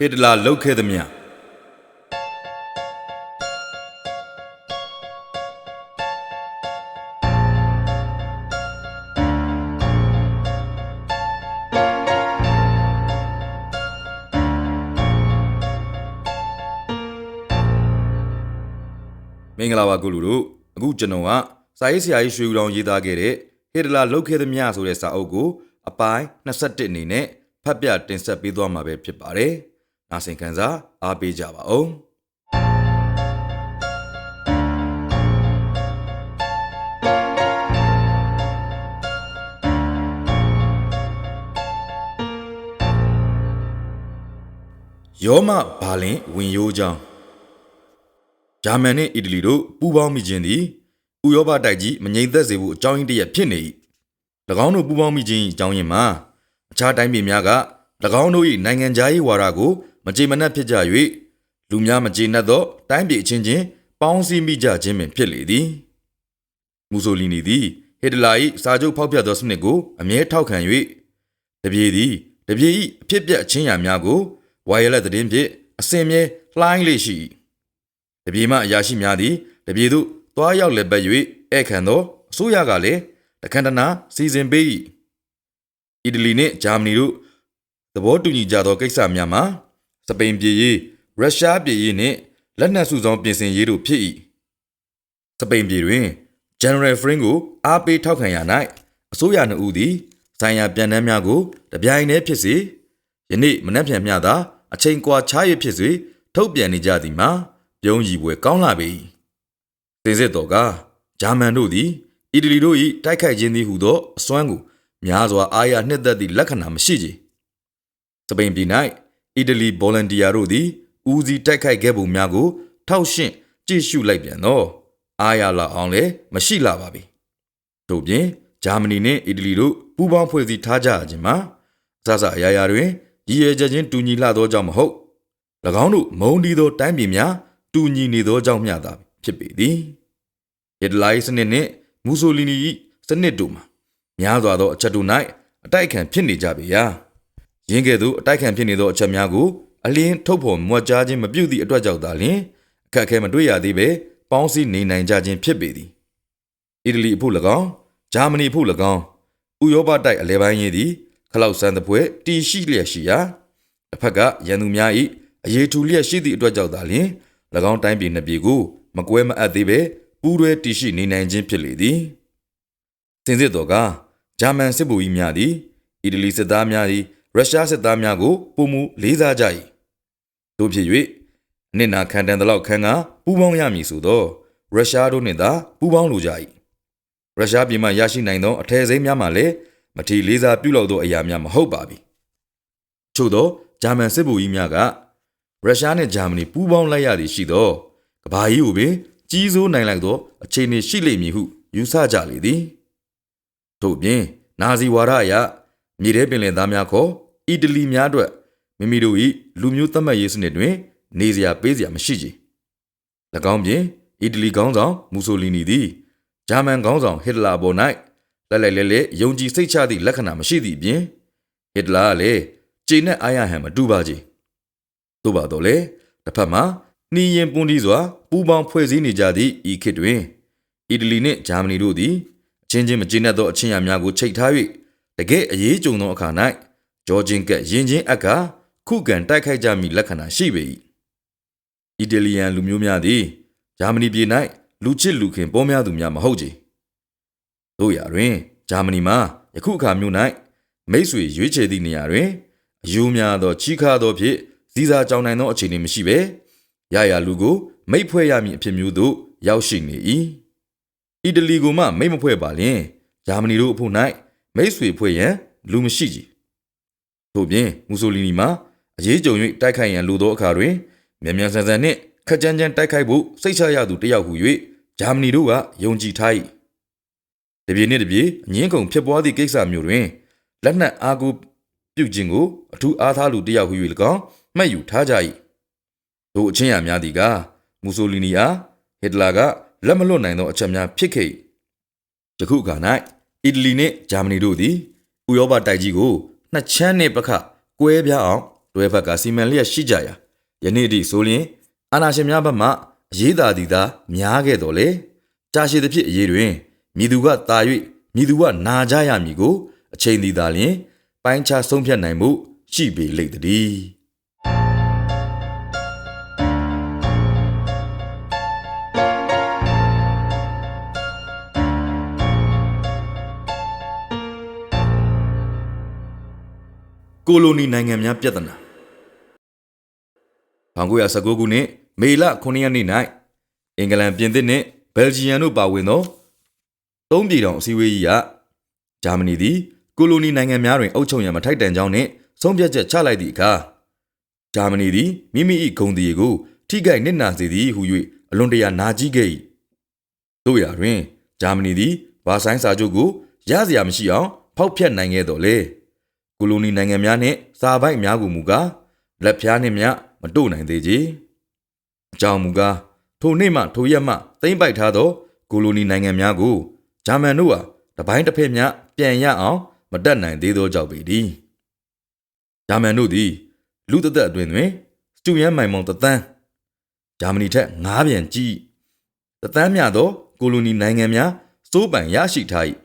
ဟစ်တလာလှုပ်ခဲ့သည်မြမင်္ဂလာပါကုလူတို့အခုကျွန်တော်ကစာရေးဆရာကြီးရွှေဦးတော်ရေးသားခဲ့တဲ့ဟစ်တလာလှုပ်ခဲ့သည်မြဆိုတဲ့စာအုပ်ကို အပိုင်း21အနေနဲ့ဖတ်ပြတင်ဆက်ပေးသွားမှာပဲဖြစ်ပါတယ်။ နားဆင်ခံစားအားပေးကြပါဦး။ယောမဘာလင်ဝင်ရိုးကြောင်းဂျာမန်နှင့်အီတလီတို့ပူးပေါင်းမိခြင်းသည်ဥရောပတိုက်ကြီးမငြိမ်သက်စေဖို့အကြောင်းရင်းတစ်ရပ်ဖြစ်နေ၏၎င်းတို့ပူးပေါင်းမိခြင်း၏အကြောင်းရင်းမှာအခြားတိုင်းပြည်များက၎င်းတို့၏နိုင်ငံခြားရေးဝါဒကို မကြေမနက်ဖြစ်ကြ၍လူများမကြေနပ်သောတိုင်းပြည်အချင်းချင်းပေါင်းစည်းမိကြခြင်းပင်ဖြစ်လေသည်မူဆိုလီနီသည်ဟစ်တလာ၏စာချုပ်ဖောက်ဖျက်သောစနစ်ကိုအမြဲထောက်ခံ၍တပြေသည်တပြေ၏အဖြစ်ပြက်အချင်းရာများကိုဝါရလက်သတင်းဖြင့်အစင်မြဲလှိုင်းလေရှိ၏တပြေမှအရာရှိများသည်တပြေသို့သွားရောက်လက်ပတ်၍ဧည့်ခံသောအစိုးရကလည်းတခန္ဓနာစီစဉ်ပေး၏အီတလီနှင့်ဂျာမနီတို့သဘောတူညီကြသောကိစ္စများမှာ စပိန်ပြည်ရေးရုရှားပြည်ရေးနှင့်လက်နက်စုဆောင်းပြင်ဆင်ရေးတို့ဖြစ်၏စပိန်ပြည်တွင် General Fring ကိုအားပေးထောက်ခံရ၌အစိုးရနှုတ်ဦးသည်ဆိုင်ရာပြန်နှန်းများကိုတပြိုင်တည်းဖြစ်စေယနေ့မနှက်ပြန်မျှသာအချိန်ကွာခြားရဖြစ်စေထုတ်ပြန်နေကြသည်မှာပြုံးရည်ပွဲကောင်းလာပေ၏သင်စစ်တော်ကဂျာမန်တို့သည်အီတလီတို့၏တိုက်ခိုက်ခြင်းသည်ဟုသောအစွမ်းကိုများစွာအားရနှစ်သက်သည့်လက္ခဏာမရှိကြစပိန်ပြည်၌ အီတလီဗော်လန်တီယာတို့သည်ဦးစီးတိုက်ခိုက်ခဲ့ပုံများကိုထောက်ရှင်းကြည့်ရှုလိုက်ပြန်တော့အားရလာအောင်လည်းမရှိလာပါပြီတို့ပြင်ဂျာမနီနှင့်အီတလီတို့ပူးပေါင်းဖွဲ့စည်းထားကြခြင်းမှာအစစအရာရာတွင်ရည်ရွယ်ချက်ချင်းတူညီလှသောကြောင့်မဟုတ်၎င်းတို့မုံဒီသောတိုင်းပြည်များတူညီနေသောကြောင့်မျှသာဖြစ်ပေသည်ဟစ်တလာ၏စနစ်နှင့်မူဆိုလီနီ၏စနစ်တို့မှာများစွာသောအချက်တို့၌အတိုက်အခံဖြစ်နေကြပေရာ ရင်းကဲ့သို့အတိုက်အခံဖြစ်နေသောအချက်များကိုအလင်းထုတ်ဖော်မွတ်ကြားခြင်းမပြုသည့်အတွက်ကြောင့်သာလျှင်အခက်အခဲမတွေ့ရသေးပဲပေါင်းစည်းနေနိုင်ကြခြင်းဖြစ်ပေသည်အီတလီအဖို့၎င်းဂျာမနီအဖို့၎င်းဥရောပတိုက်အလဲပိုင်းရေးသည်ခလောက်ဆန်းတဲ့ပွဲတီရှိလျက်ရှိရာတစ်ဖက်ကရန်သူများ၏အရေးထူလျက်ရှိသည့်အတွက်ကြောင့်သာလျှင်၎င်းတိုင်းပြည်နှစ်ပြည်ကိုမကွဲမအပ်သေးပဲပူးတွဲတည်ရှိနေနိုင်ခြင်းဖြစ်လေသည်စင်စစ်တော်ကဂျာမန်စစ်ဗိုလ်ကြီးများသည်အီတလီစစ်သားများသည် ရုရှားစစ်သားများကိုပုံမူလေးစားကြ၏တို့ဖြစ်၍အနစ်နာခံတန်သလောက်ခံကပူးပေါင်းရမည်ဆိုသောရုရှားတို့နှင့်သာပူးပေါင်းလိုကြ၏ရုရှားပြည်မှရရှိနိုင်သောအထည်စိမ်းများမှလည်းမထီလေးစားပြုလုပ်သောအရာများမဟုတ်ပါပြီချို့သောဂျာမန်စစ်ဗိုလ်ကြီးများကရုရှားနှင့်ဂျာမနီပူးပေါင်းလိုက်ရသည်ရှိသောကဘာကြီးကိုပင်ကြီးစိုးနိုင်လိုက်သောအခြေအနေရှိလိမ့်မည်ဟုယူဆကြလေသည်ထို့ပြင်နာဇီဝါဒအရမြေထဲပင်လယ်သားများခေါ် အီတလီများအတွက်မိမိတို့၏လူမျိုးသတ်မှတ်ရေးစနစ်တွင် နေစရာပေးစရာမရှိကြ။၎င်းပြင်အီတလီခေါင်းဆောင်မူဆိုလီနီသည်ဂျာမန်ခေါင်းဆောင်ဟစ်တလာပေါ်၌လက်လိုက်လဲလဲယုံကြည်စိတ်ချသည့်လက္ခဏာမရှိသည့်အပြင်ဟစ်တလာကလည်းခြေနဲ့အားရဟန်မတူပါကြ။သို့ပါတော့လေတစ်ဖက်မှာနှီးရင်ပွန်းတီးစွာပူးပေါင်းဖွဲ့စည်းနေကြသည့်ဤခေတ်တွင်အီတလီနှင့်ဂျာမနီတို့သည်အချင်းချင်းမကျေနပ်သောအချင်းရာများကိုချိတ်ထား၍တကယ်အရေးကြုံသောအခါ၌ ဂျော်ဂျင်ကရင်ချင်းအက်ကခုခံတိုက်ခိုက်ကြမည်လက္ခဏာရှိပေ၏အီတလီယန်လူမျိုးများသည်ဂျာမနီပြည်၌လူချစ်လူခင်ပေါ်များသူများမဟုတ်ကြ။တို့ရာတွင်ဂျာမနီမှာယခုအခါမျိုး၌မိတ်ဆွေရွေးချယ်သည့်နေရာတွင်အယူများသောချီးခါသောဖြင့်စည်းစာကြောင်နိုင်သောအခြေအနေမရှိဘဲရရလူကိုမိတ်ဖွဲ့ရမည်အဖြစ်မျိုးသို့ရောက်ရှိနေ၏အီတလီကိုမှမိတ်မဖွဲ့ပါလျင်ဂျာမနီတို့အဖို့၌မိတ်ဆွေဖွဲ့ရန်လူမရှိကြ။ ထို့ပြင်မူဆိုလီနီမှာအရေးကြုံ၍တိုက်ခိုက်ရန်လိုသောအခါတွင်မြန်မြန်ဆန်ဆန်နှင့်ခက်ကြမ်းကြမ်းတိုက်ခိုက်ဖို့စိတ်ချရသူတယောက်ဟု၍ဂျာမနီတို့ကယုံကြည်ထား၏။တပြေနှင့်တပြေအငင်းကုန်ဖြစ်ပွားသည့်ကိစ္စမျိုးတွင်လက်နက်အားကိုပြုခြင်းကိုအထူးအားထားလူတယောက်ဟု၍၎င်းမှတ်ယူထားကြ၏။တို့အချင်းရများသည်ကမူဆိုလီနီအားဟစ်တလာကလက်မလွတ်နိုင်သောအချက်များဖြစ်ခဲ့၏။ယခုအခါ၌အီတလီနှင့်ဂျာမနီတို့သည်ဥရောပတိုက်ကြီးကို နှစ်ချမ်းနှင့်ပခကွဲပြားအောင်တွဲဖက်ကစီမံလျက်ရှိကြရာယနေ့အထိဆိုလျင်အာနာရှင်များဘက်မှအရေးသာသည်သာများခဲ့တော်လေကြာရှည်သဖြင့်အရေးတွင်မြည်သူကတာ၍မြည်သူကနာကြရမည်ကိုအချိန်သည်သာလျင်ပိုင်းခြားဆုံးဖြတ်နိုင်မှုရှိပေလိမ့်တည်း ကိုလိုနီနိုင်ငံများပြဿနာ1919ခုနှစ်မေလ9ရက်နေ့၌အင်္ဂလန်ပြင်သစ်နှင့်ဘယ်လ်ဂျီယံတို့ပါဝင်သောသုံးပြည်တော်အစည်းအဝေးကြီးကဂျာမနီသည်ကိုလိုနီနိုင်ငံများတွင်အုပ်ချုပ်ရန်မထိုက်တန်ကြောင်းနှင့်ဆုံးဖြတ်ချက်ချလိုက်သည့်အခါဂျာမနီသည်မိမိ၏ဂုဏ်တည်ကိုထိခိုက်နစ်နာစေသည်ဟု၍အလွန်တရာနာကြီးခဲ့၏တို့ရာတွင်ဂျာမနီသည်ဘာဆိုင်စာချုပ်ကိုရစရာမရှိအောင်ဖောက်ဖျက်နိုင်ခဲ့တော်လေ ကိုလိုနီနိုင်ငံများနှင့်စာပိုက်များကိုမူကားလက်ဖျားနှင့်မျှမတို့နိုင်သေးကြအကြောင်းမူကားထိုနေ့မှထိုရက်မှသိမ့်ပိုက်ထားသောကိုလိုနီနိုင်ငံများကိုဂျာမန်တို့ဟာတပိုင်းတစ်ဖက်မျှပြန်ရအောင်မတတ်နိုင်သေးသောကြောင့်ပေသည်ဂျာမန်တို့သည်လူသက်သက်အတွင်တွင်စတူရန်မိုင်မောင်တသန်းဂျာမနီထက်၅ပြန်ကြီးတသန်းမြသောကိုလိုနီနိုင်ငံများစိုးပိုင်ရရှိထား၏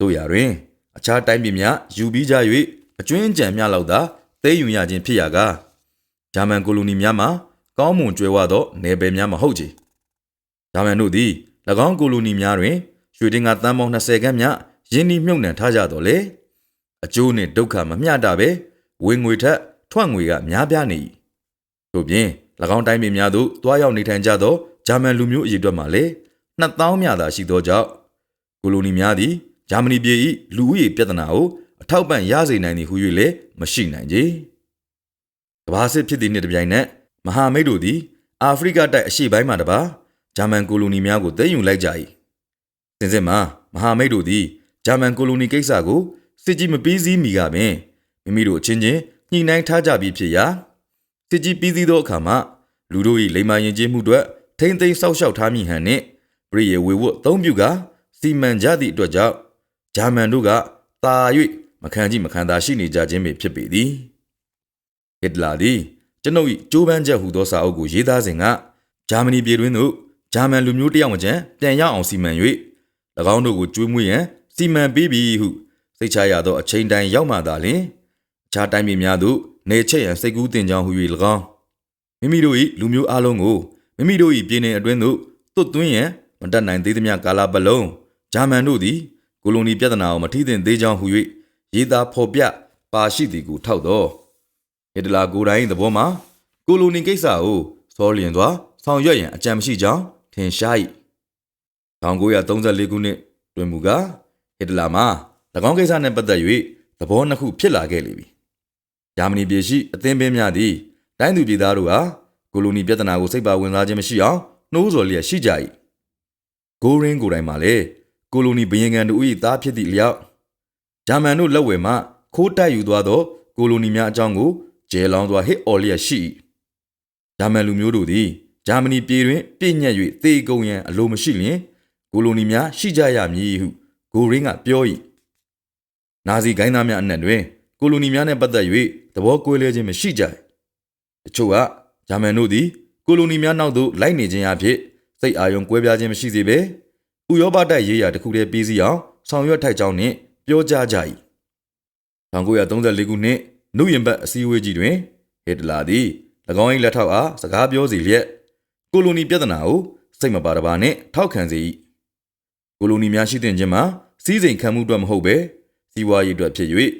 တို့ရာတွင် အခြားတိုင်းပြည်များယူပြီးကြ၍အကျွင်းကြံများလောက်သာသိမ်းယူရခြင်းဖြစ်ရာကဂျာမန်ကိုလိုနီများမှာကောင်းမွန်ကြွယ်ဝသောနယ်ပယ်များမဟုတ်ချေဂျာမန်တို့သည်၎င်းကိုလိုနီများတွင်ရွှေတင်ကတန်းပေါင်း20ခန်းမြရင်းနှီးမြုပ်နှံထားကြတော့လေအကျိုးနှင့်ဒုက္ခမမျှတာပဲဝင်ငွေထက်ထွက်ငွေကများပြားနေ၏တို့ပြင်၎င်းတိုင်းပြည်များသို့တွားရောက်နေထိုင်ကြသောဂျာမန်လူမျိုးအရေးအတွက်မှလည်း2000မြသာရှိသောကြောင့်ကိုလိုနီများသည် ဂျာမနီပြည်၏လူဦးရေပြဿနာကိုအထောက်ပံ့ရစေနိုင်သည်ဟု၍လည်းမရှိနိုင်ကြ။ကမ္ဘာစစ်ဖြစ်သည့်နှစ်တစ်ပြိုင်နက်မဟာမိတ်တို့သည်အာဖရိကတိုက်အရှေ့ပိုင်းမှတပါဂျာမန်ကိုလိုနီများကိုသိမ်းယူလိုက်ကြ၏။စင်စစ်မှာမဟာမိတ်တို့သည်ဂျာမန်ကိုလိုနီကိစ္စကိုစစ်ကြီးမပြီးစည်းမီကပင်မိမိတို့အချင်းချင်းညှိနှိုင်းထားကြပြီးဖြစ်ရာစစ်ကြီးပြီးစည်းသောအခါမှာလူတို့၏လိမ္မာယဉ်ကျေးမှုတို့ထိမ့်သိမ်းဆောက်ရှောက်ထားမိဟန်နှင့်ပရိယေဝေဝတ်အသုံးပြုကစီမံကြသည့်အတွက်ကြောင့် ဂျာမန်တို့ကတာ၍မခံကြည့်မခံသာရှိနေကြခြင်းပဲဖြစ်ပေသည်ဟစ်တလာသည်ကျွန်ုပ်၏ကြိုးပမ်းချက်ဟူသောစာအုပ်ကိုရေးသားစဉ်ကဂျာမနီပြည်တွင်သို့ဂျာမန်လူမျိုးတယောက်မကျန်ပြန်ရအောင်စီမံ၍၎င်းတို့ကိုကျွေးမွေးရန်စီမံပေးပြီဟုစိတ်ချရသောအချိန်တိုင်းရောက်မှသာလျှင်အခြားတိုင်းပြည်များသို့နေချက်ရန်စိတ်ကူးတင်ကြောင်းဟူ၍၎င်းမိမိတို့၏လူမျိုးအလုံးကိုမိမိတို့၏ပြည်နယ်အတွင်းသို့သွတ်သွင်းရန်မတတ်နိုင်သေးသမျှကာလပတ်လုံးဂျာမန်တို့သည် ကိုလိုနီပြဿနာကိုမထိသင့်သေးကြောင်းဟူ၍ရေးသားဖော်ပြပါရှိသည်ကိုထောက်တော့ဟစ်တလာကိုယ်တိုင်သဘောမှာကိုလိုနီကိစ္စကိုစောလျင်စွာဆောင်ရွက်ရန်အကြံမရှိကြောင်းထင်ရှား၏1934ခုနှစ်တွင်မူကားဟစ်တလာမှာ၎င်းကိစ္စနှင့်ပတ်သက်၍သဘောနှစ်ခုဖြစ်လာခဲ့လေပြီဂျာမနီပြည်ရှိအသင်းပင်းများသည်တိုင်းသူပြည်သားတို့ဟာကိုလိုနီပြဿနာကိုစိတ်ပါဝင်စားခြင်းမရှိအောင်နှိုးဆော်လျက်ရှိကြ၏ဂိုးရင်းကိုယ်တိုင်မှာလည်း ကိုလိုနီဘရင်ကန်တို့၏သားဖြစ်သည့်လျောက်ဂျာမန်တို့လက်ဝယ်မှခိုးတိုက်ယူသွားသောကိုလိုနီများအကြောင်းကိုကျဲလောင်းစွာဟစ်အော်လျက်ရှိဂျာမန်လူမျိုးတို့သည်ဂျာမနီပြည်တွင်ပြည့်ညက်၍သေကုန်ရန်အလိုမရှိလျင်ကိုလိုနီများရှိကြရမည်ဟုဂိုရင်းကပြော၏နာဇီဂိုင်းသားများအနက်တွင်ကိုလိုနီများနှင့်ပတ်သက်၍သဘောကွဲလွဲခြင်းမရှိကြ။တချို့ကဂျာမန်တို့သည်ကိုလိုနီများနောက်သို့လိုက်နေခြင်းအဖြစ်စိတ်အာရုံကွဲပြားခြင်းမရှိစေဘဲ ဥရောပတိုက်ရေးရာတစ်ခုတည်းပြီးစီအောင်ဆောင်ရွက်ထိုက်ကြောင်းနှင့်ပြောကြားကြ၏1934ခုနှစ်နှုတ်ရင်ဘတ်အစည်းအဝေးကြီးတွင်ဟစ်တလာသည်၎င်း၏လက်ထောက်အားစကားပြောစီလျက်ကိုလိုနီပြဿနာကိုစိတ်မပါတပါနှင့်ထောက်ခံစေ၏ကိုလိုနီများရှိတဲ့ခြင်းမှာစီးစိမ်ခံမှုအတွက်မဟုတ်ဘဲစီးပွားရေးအတွက်ဖြစ်၍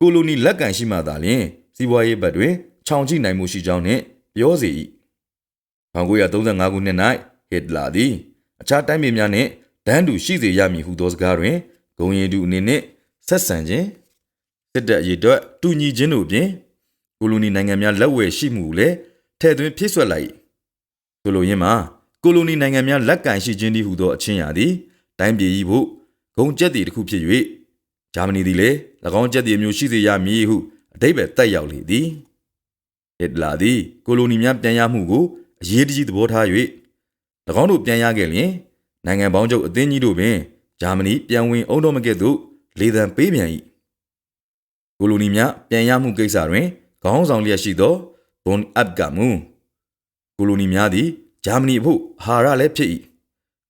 ကိုလိုနီလက်ကန်ရှိမှသာလျှင်စီးပွားရေးဘက်တွင်ခြောင်ကြည့်နိုင်မှုရှိကြောင်းနှင့်ပြောစေ၏1935ခုနှစ်၌ဟစ်တလာသည် အခြားတိုင်းပြည်များနှင့်ဒန်းတူရှိစေရမည်ဟုသောစကားတွင်ဂုံရီတူအနေနှင့်ဆက်ဆံခြင်းစစ်တပ်ရေးအတွက်တူညီခြင်းတို့ဖြင့်ကိုလိုနီနိုင်ငံများလက်ဝယ်ရှိမှုလည်းထဲ့သွင်းဖြည့်ဆွက်လိုက်ဆိုလိုရင်းမှာကိုလိုနီနိုင်ငံများလက်ကန်ရှိခြင်းတည်းဟုသောအချင်းရာသည်တိုင်းပြည်၏ဖို့ဂုံကျက်တည်တစ်ခုဖြစ်၍ဂျာမနီသည်လည်း၎င်းကျက်တည်မျိုးရှိစေရမည်ဟုအတိတ်ပဲတက်ရောက်လေသည်ဟစ်တလာသည်ကိုလိုနီများပြန်ရမှုကိုအရေးတကြီးသဘောထား၍၎ င်းတို့ပြန်ရခဲ့လျင်နိုင်ငံပေါင်းချုပ်အသင်းကြီးတို့ပင်ဂျာမနီပြန်ဝင်အုံတော်မကဲ့သို့လေသံပေးပြန်၏ကိုလိုနီများပြန်ရမှုကိစ္စတွင်ခေါင်းဆောင်လျက်ရှိသောဘွန်အပ်ကမူကိုလိုနီများသည်ဂျာမနီအဖို့အာဟာရလည်းဖြစ်၏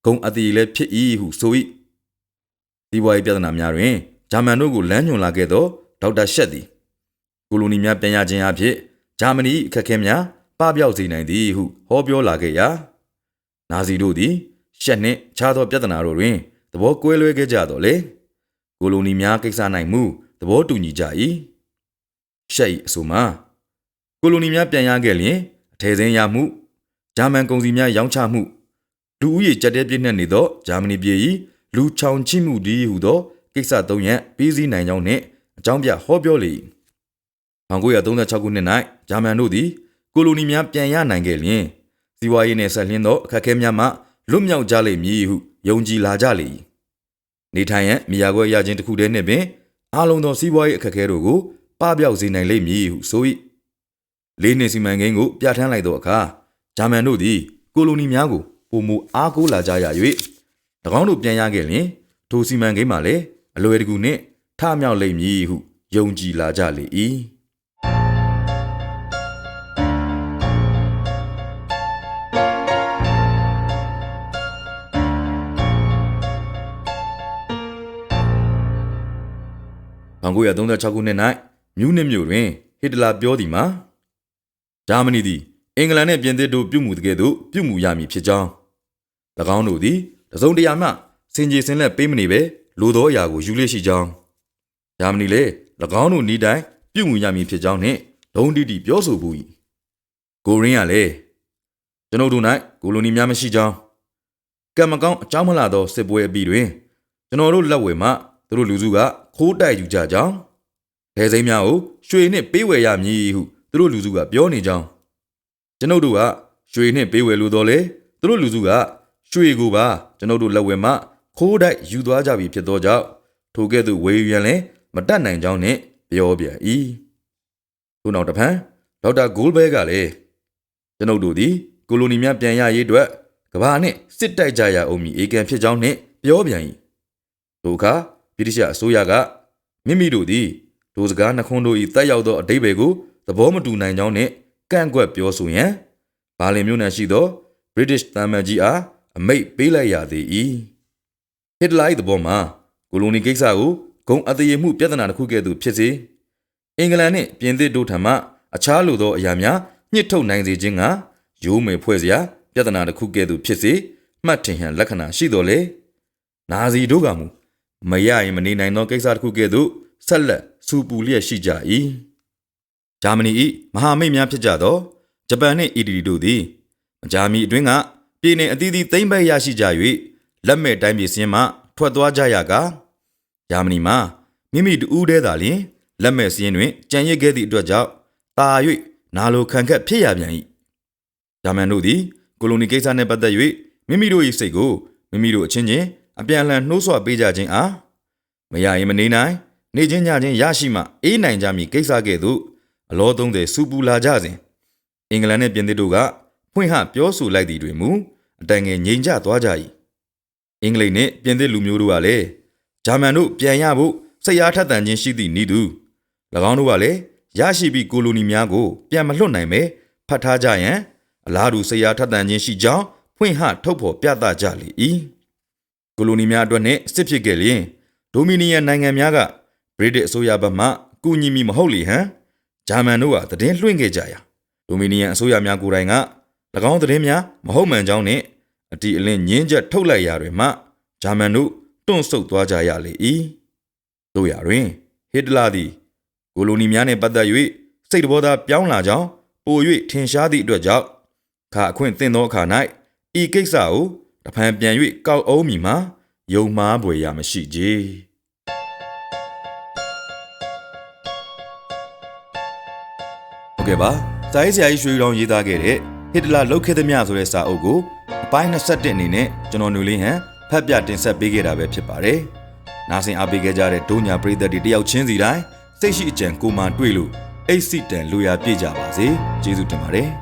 ဂုံအသီလည်းဖြစ်၏ဟုဆို၏ဒီဘွားရေးပြဿနာများတွင်ဂျာမန်တို့ကိုလမ်းညွှန်လာခဲ့သောဒေါက်တာရှက်သည်ကိုလိုနီများပြန်ရခြင်းအဖြစ်ဂျာမနီအခက်အခဲများပပျောက်စေနိုင်သည်ဟုဟောပြောလာခဲ့ရာ နာဇီတို့သည်ရှက်နှင့်ခြားသောပြဿနာတို့တွင်သဘောကွဲလွဲခဲ့ကြတော့လေကိုလိုနီများကိစ္စ၌မူသဘောတူညီကြ၏ရှက်၏အဆိုမှာကိုလိုနီများပြန်ရခဲ့လျင်အထည်စင်းရမှုဂျာမန်ကုန်စည်များရောင်းချမှုလူဦးရေကြက်တဲပြည့်နှက်နေသောဂျာမနီပြည်၏လူချောင်ချိမှုဒီဟုသောကိစ္စသုံးရပ်ပြီးစီးနိုင်ကြောင်းနှင့်အကြောင်းပြဟောပြောလေ၏1936ခုနှစ်၌ဂျာမန်တို့သည်ကိုလိုနီများပြန်ရနိုင်ခဲ့လျင် စီးပွားရေးနှင့်ဆက်လျင်းသောအခက်အခဲများမှလွတ်မြောက်ကြလိမ့်မည်ဟုယုံကြည်လာကြလေ၏နေထိုင်ရန်မိယာခွဲရခြင်းတစ်ခုတည်းနှင့်ပင်အားလုံးသောစီးပွားရေးအခက်အခဲတို့ကိုပပျောက်စေနိုင်လိမ့်မည်ဟုဆို၏လေးနှစ်စီမံကိန်းကိုပြဋ္ဌာန်းလိုက်သောအခါဂျာမန်တို့သည်ကိုလိုနီများကိုပုံမူအားကိုးလာကြရ၍၎င်းတို့ပြန်ရခဲ့လျင်ထိုစီမံကိန်းမှာလည်းအလွယ်တကူနှင့်ထမြောက်လိမ့်မည်ဟုယုံကြည်လာကြလေ၏ 1936ခုနှစ်၌မြူးနစ်မြို့တွင်ဟစ်တလာပြောသည်မှာဂျာမနီသည်အင်္ဂလန်နှင့်ပြင်သစ်တို့ပြုမှုတကယ်သို့ပြုမှုရမည်ဖြစ်ကြောင်း၎င်းတို့သည်တစုံတရာမှစင်ကြေစင်လက်ပေးမနေပဲလိုသောအရာကိုယူလျက်ရှိကြောင်းဂျာမနီလည်း၎င်းတို့ဤတိုင်းပြုမှုရမည်ဖြစ်ကြောင်းနှင့်ဒုံတီတီပြောဆိုပူ၏ကိုရင်းကလည်းကျွန်ုပ်တို့၌ကိုလိုနီများမရှိကြောင်းကံမကောင်းအကြောင်းမလာသောစစ်ပွဲအပြီးတွင်ကျွန်တော်တို့လက်ဝယ်မှသူတို့လူစုက ခိုးတိုက်ယူကြကြောင်းဒဲစိမ်းများကိုရွှေနှင့်ပေးဝယ်ရမည်ဟုသူတို့လူစုကပြောနေကြောင်းကျွန်ုပ်တို့ကရွှေနှင့်ပေးဝယ်လိုတော့လေသူတို့လူစုကရွှေကိုပါကျွန်ုပ်တို့လက်ဝယ်မှခိုးတိုက်ယူသွားကြပြီဖြစ်သောကြောင့်ထိုကဲ့သို့ဝေယူရန်လည်းမတတ်နိုင်ကြောင်းနှင့်ပြောပြန်၏ထို့နောက်တစ်ဖန်ဒေါက်တာဂိုးဘဲကလည်းကျွန်ုပ်တို့သည်ကိုလိုနီများပြန်ရရေးအတွက်ကဘာနှင့်စစ်တိုက်ကြရအောင်မည်အေကန်ဖြစ်ကြောင်းနှင့်ပြောပြန်၏ထိုအခါ ဗြိတိရှအစိုးရကမိမိတို့သည်ဒိုစကားနှခွန်းတို့၏တက်ရောက်သောအတိတ်တွေကိုသဘောမတူနိုင်ကြောင်းနှင့်ကန့်ကွက်ပြောဆိုရန်ဘာလင်မြို့နယ်ရှိသော British တမန်ကြီးအားအမိတ်ပေးလိုက်ရသေး၏ဟစ်တလာ၏သဘောမှာကိုလိုနီကိစ္စကိုဂုံအသေးမှုပြဿနာတစ်ခုကဲ့သို့ဖြစ်စေအင်္ဂလန်နှင့်ပြင်သစ်တို့ထံမှအခြားလိုသောအရာများညှစ်ထုတ်နိုင်စေခြင်းကရိုးမယ်ဖွဲ့စရာပြဿနာတစ်ခုကဲ့သို့ဖြစ်စေမှတ်ထင်ဟန်လက္ခဏာရှိတော်လေနာဇီတို့ကမူ မရရင်မနေနိုင်သောကိစ္စတစ်ခုကဲ့သို့ဆက်လက်စူပူလျက်ရှိကြ၏ဂျာမနီ၏မဟာမိတ်များဖြစ်ကြသောဂျပန်နှင့်အီတလီတို့သည်မကြာမီအတွင်းကပြည်내အသီးသီးသိမ်းပိုက်ရရှိကြ၍လက်မဲ့တိုင်းပြည်စင်းမှထွက်သွားကြရကဂျာမနီမှာမိမိတူးတဲသာလျှင်လက်မဲ့စင်းတွင်ကြံရစ်ခဲ့သည့်အတွက်ကြောင့်တာ၍နာလိုခံခက်ဖြစ်ရပြန်၏ဂျာမန်တို့သည်ကိုလိုနီကိစ္စနှင့်ပတ်သက်၍မိမိတို့၏စိတ်ကိုမိမိတို့အချင်းချင်း အပြန်အလှန်နှိုးဆွပေးကြခြင်းအားမရရင်မနေနိုင်နေချင်းညချင်းရရှိမှအေးနိုင်ကြမည်ကိစ္စကဲ့သို့အလောသုံးသည်စူပူလာကြစဉ်အင်္ဂလန်နှင့်ပြင်သစ်တို့ကဖွင့်ဟပြောဆိုလိုက်သည်တွင်မူအတိုင်ငယ်ငြိမ်ကြသွားကြ၏အင်္ဂလိပ်နှင့်ပြင်သစ်လူမျိုးတို့ကလည်းဂျာမန်တို့ပြန်ရဖို့စိတ်အားထက်သန်ခြင်းရှိသည့်ဤသူ၎င်းတို့ကလည်းရရှိပြီးကိုလိုနီများကိုပြန်မလွတ်နိုင်ပဲဖတ်ထားကြရန်အလားတူစိတ်အားထက်သန်ခြင်းရှိကြောင်းဖွင့်ဟထုတ်ဖော်ပြသကြလေ၏ ကိုလိုနီများအတွက်နှင့်စစ်ဖြစ်ခဲ့လျင်ဒိုမီနီယန်နိုင်ငံများကဗြိတိအစိုးရဘက်မှကူညီမိမဟုတ်လေဟန်ဂျာမန်တို့ကသတင်းလွှင့်ခဲ့ကြရာဒိုမီနီယန်အစိုးရများကိုယ်တိုင်က၎င်းသတင်းများမဟုတ်မှန်ကြောင်းနှင့်အတီအလင်းညင်းချက်ထုတ်လိုက်ရာတွင်မှဂျာမန်တို့တွန့်ဆုတ်သွားကြရလေ၏တို့ရာတွင်ဟစ်တလာသည်ကိုလိုနီများနှင့်ပတ်သက်၍စိတ်တဘောသားပြောင်းလာကြောင်းပို၍ထင်ရှားသည့်အတွက်ကြောင့်ခါအခွင့်သင်သောအခါ၌ဤကိစ္စကို တဖန်ပြန်၍ကောက်အုံးမိမှာယုံမှားပွေရမရှိကြဟုတ်ကဲ့ပါစာရေးဆရာကြီးရွှေရောင်ရေးသားခဲ့တဲ့ဟစ်တလာလုတ်ခဲ့သည်များဆိုတဲ့စာအုပ်ကိုအပိုင်း21အနေနဲ့ကျွန်တော်ຫນူလင်းဟန်ဖတ်ပြတင်ဆက်ပေးခဲ့တာပဲဖြစ်ပါတယ်။နားဆင်အားပေးခဲ့ကြတဲ့ဒုညာပရိသတ်တွေတယောက်ချင်းစီတိုင်းစိတ်ရှိအကြံကိုမှတွေ့လို့အိတ်စီတန်လူရပြည့်ကြပါစေ။ကျေးဇူးတင်ပါတယ်။